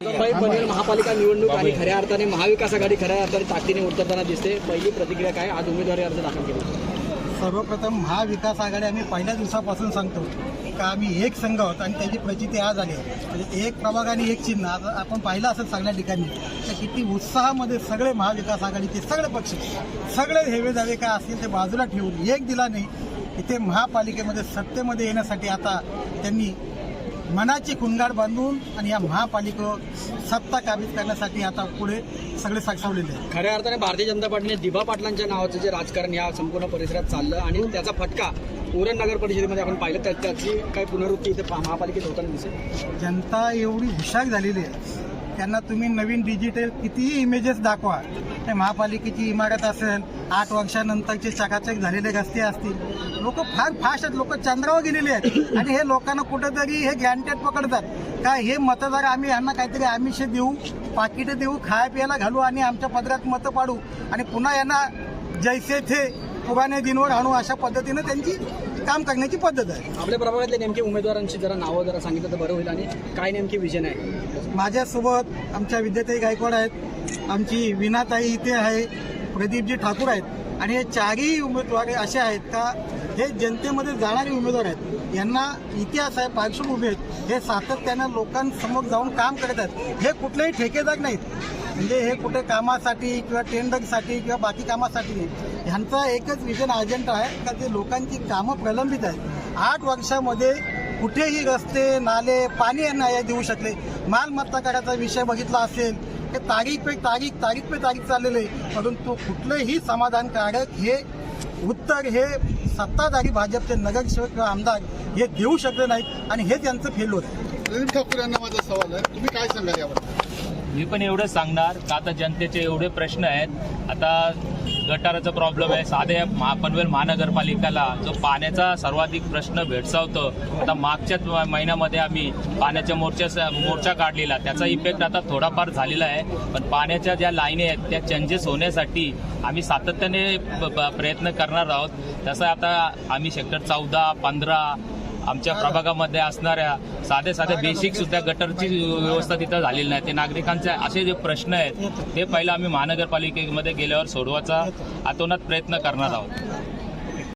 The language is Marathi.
मुंबई पनवेल महापालिका निवडणूक आणि खऱ्या अर्थाने महाविकास आघाडी खऱ्या अर्थाने ताकदीने उतरताना दिसते. पहिली प्रतिक्रिया काय? आज उमेदवारी अर्ज दाखल केला. सर्वप्रथम महाविकास आघाडी आम्ही पहिल्या दिवसापासून सांगतो का आम्ही एक संघ आहोत आणि त्याची प्रचिती आज आली म्हणजे एक प्रभाग आणि एक चिन्ह. आज आपण पाहिलं असेल सगळ्या ठिकाणी. तर किती उत्साहामध्ये सगळे महाविकास आघाडीचे सगळे पक्ष सगळे हेवे दावे काय असतील ते बाजूला ठेवून एक दिला नाही. इथे महापालिकेमध्ये सत्तेमध्ये येण्यासाठी आता त्यांनी मनाची कुंगाड बांधून आणि या महापालिकेवर सत्ता काबीज करण्यासाठी आता पुढे सगळे साक्षवलेले आहेत. खऱ्या अर्थाने भारतीय जनता पार्टीने दिबा पाटलांच्या नावाचं जे राजकारण या संपूर्ण परिसरात चाललं आणि त्याचा फटका उरण नगर परिषदेमध्ये आपण पाहिलं तर त्याची काही पुनरुक्ती इथे महापालिकेत होताना दिसेल. जनता एवढी हुशार झालेली आहे. त्यांना तुम्ही नवीन डिजिटल कितीही इमेजेस दाखवा. ते महापालिकेची इमारत असेल आठ वर्षानंतरचे चकाचक झालेले रस्ते असतील. लोक फार फास्ट आहेत लोक चंद्रावर गेलेले आहेत. आणि हे लोकांना कुठेतरी हे ग्रँटेड पकडतात. का हे मतदार आम्ही यांना काहीतरी आमिष देऊ पाकिटं देऊ खाया प्यायला घालू आणि आमच्या पदरात मतं पाडू. आणि पुन्हा यांना जैसे थे पुराणे दिनवर आणू अशा पद्धतीनं त्यांची काम करण्याची पद्धत आहे. आपल्या प्रभागातले नेमके उमेदवारांची जरा नावं जरा सांगितलं तर बरं होईल. आणि काय नेमकी विजन आहे? माझ्यासोबत आमच्या विद्याताई गायकवाड आहेत. आमची विनाताई इथे आहे प्रदीपजी ठाकूर आहेत. आणि हे चारही उमेदवार असे आहेत का हे जनतेमध्ये जाणारे उमेदवार आहेत. यांना इतिहास आहे पार्श्वभूमी आहेत हे सातत्यानं लोकांसमोर जाऊन काम करत आहेत. हे कुठलेही ठेकेदार नाहीत. म्हणजे हे कुठे कामासाठी किंवा टेंडरसाठी किंवा बाकी कामासाठी नाही. ह्यांचा एकच विजन अजेंडा आहे का ते लोकांची कामं प्रलंबित आहेत. आठ वर्षामध्ये कुठेही रस्ते नाले पाणी यांना या देऊ शकले. मालमत्ता कराचा विषय बघितला असेल हे तारीख पे तारीख तारीख पे तारीख चाललेलं आहे. परंतु कुठलंही समाधानकारक हे उत्तर हे सत्ताधारी भाजपचे नगरसेवक किंवा आमदार हे देऊ शकले नाहीत आणि हे त्यांचं फेल आहे. प्रदीप ठाकूर यांना माझा सवाल आहे. तुम्ही काय सांगाल यावर मी पण एवढंच सांगणार का आता जनतेचे एवढे प्रश्न आहेत. आता गटाराचा प्रॉब्लेम आहे. साध्या महा पनवेल महानगरपालिकेला जो पाण्याचा सर्वाधिक प्रश्न भेडसावतो. आता मागच्याच म- महिन्यामध्ये आम्ही पाण्याच्या मोर्चा मोर्चा काढलेला. त्याचा इफेक्ट आता थोडाफार झालेला आहे. पण पाण्याच्या ज्या लाईनी आहेत त्या चेंजेस होण्यासाठी आम्ही सातत्याने प्रयत्न करणार आहोत. तसं आता आम्ही सेक्टर चौदा पंधरा आमच्या प्रभागामध्ये असणाऱ्या साधे साधे बेसिक सुद्धा गटरची व्यवस्था तिथं झालेली नाही. ते नागरिकांचे असे जे प्रश्न आहेत ते पहिलं आम्ही महानगरपालिकेमध्ये गेल्यावर सोडवायचा आतोनात प्रयत्न करणार आहोत.